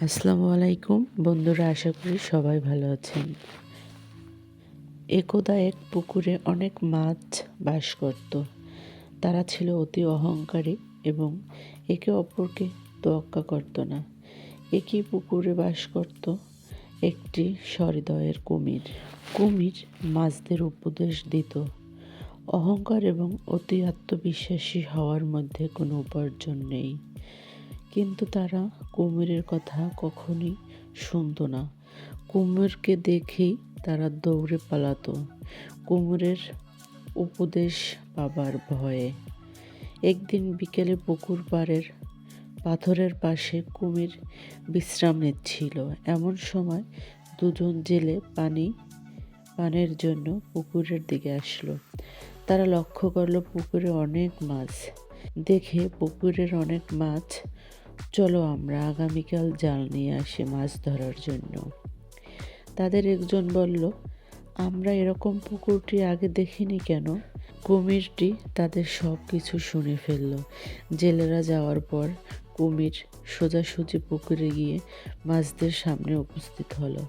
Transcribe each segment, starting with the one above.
আসসালামু আলাইকুম। বন্ধুরা, আশা করি সবাই ভালো আছেন। একদা এক পুকুরে অনেক মাছ বাস করত। তারা ছিল অতি অহংকারী এবং একে অপরকে তোয়াক্কা করত না। একই পুকুরে বাস করত একটি সহৃদয়ের কুমির। কুমির মাছদের উপদেশ দিত। অহংকার এবং অতি আত্মবিশ্বাসী হওয়ার মধ্যে কোনো উপার্জন নেই। কিন্তু তারা কুমিরের কথা কখনই শুনতো না। কুমিরকে দেখেই তারা দৌড়ে পালাতো। কুমিরের উপদেশ পাবার ভয়ে। একদিন বিকেলে পুকুর পাড়ের পাথরের পাশে কুমির বিশ্রাম নিচ্ছিল। এমন সময় দুজন জেলে পানি, পানের জন্য পুকুরের দিকে আসলো। তারা লক্ষ্য করল পুকুরে অনেক মাছ। দেখে পুকুরের অনেক মাছ চলো আমরা আগামীকাল জাল নিয়ে আসি মাছ ধরার জন্য। তাদের একজন বলল, আমরা এরকম পুকুরটি আগে দেখিনি কেন? কুমিরটি তাদের সব কিছু শুনে ফেলল। জেলেরা যাওয়ার পর কুমির সোজাসুজি পুকুরে গিয়ে মাছদের সামনে উপস্থিত হলো।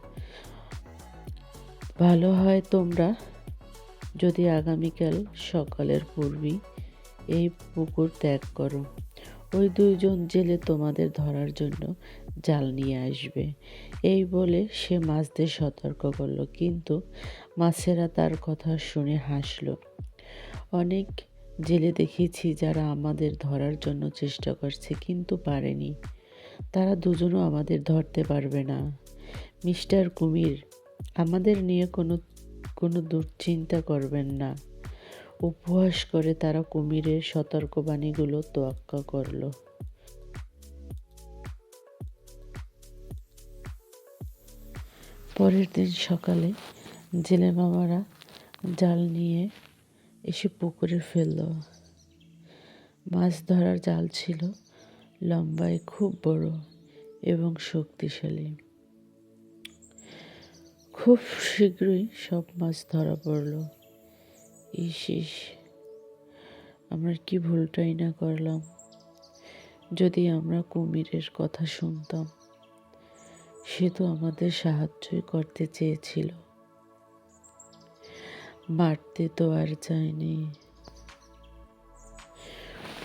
ভালো হয় তোমরা যদি আগামীকাল সকালের পূর্বেই এই পুকুর ত্যাগ করো। ওই দুইজন জেলে তোমাদের ধরার জন্য জাল নিয়ে আসবে। এই বলে সে মাছদের সতর্ক করল, কিন্তু মাছেরা তার কথা শুনে হাসলো। অনেক জেলে দেখেছি যারা আমাদের ধরার জন্য চেষ্টা করছে, কিন্তু পারেনি। তারা দুজনও আমাদের ধরতে পারবে না। মিস্টার কুমির, আমাদের নিয়ে কোনো কোনো দুশ্চিন্তা করবেন না। উপহাস করে তারা কুমিরের সতর্কবাণীগুলো তোয়াক্কা করল। পরের দিন সকালে জেলে মামারা জাল নিয়ে এসে পুকুরে ফেলল। মাছ ধরার জাল ছিল লম্বায় খুব বড় এবং শক্তিশালী। খুব শীঘ্রই সব মাছ ধরা পড়ল। ইস আমরা কি ভুলটাই না করলাম? যদি আমরা কুমিরের কথা শুনতাম, সে তো আমাদের সাহায্যই করতে চেয়েছিল। মারতে তো আর যায়নি।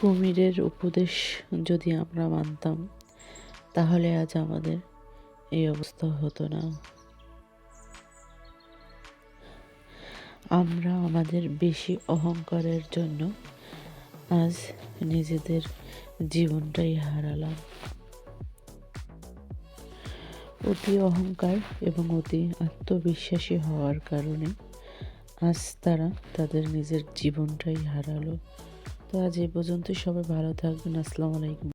কুমিরের উপদেশ যদি আমরা মানতাম, তাহলে আজ আমাদের এই অবস্থা হতো না। আমরা আমাদের বেশি অহংকারের জন্য আজ নিজেদের জীবনটাই হারালাম। অতি অহংকার এবং অতি আত্মবিশ্বাসী হওয়ার কারণে আজ তারা তাদের নিজের জীবনটাই হারালো। তো আজ এই পর্যন্ত সবাই ভালো থাকবেন, আসসালামু আলাইকুম।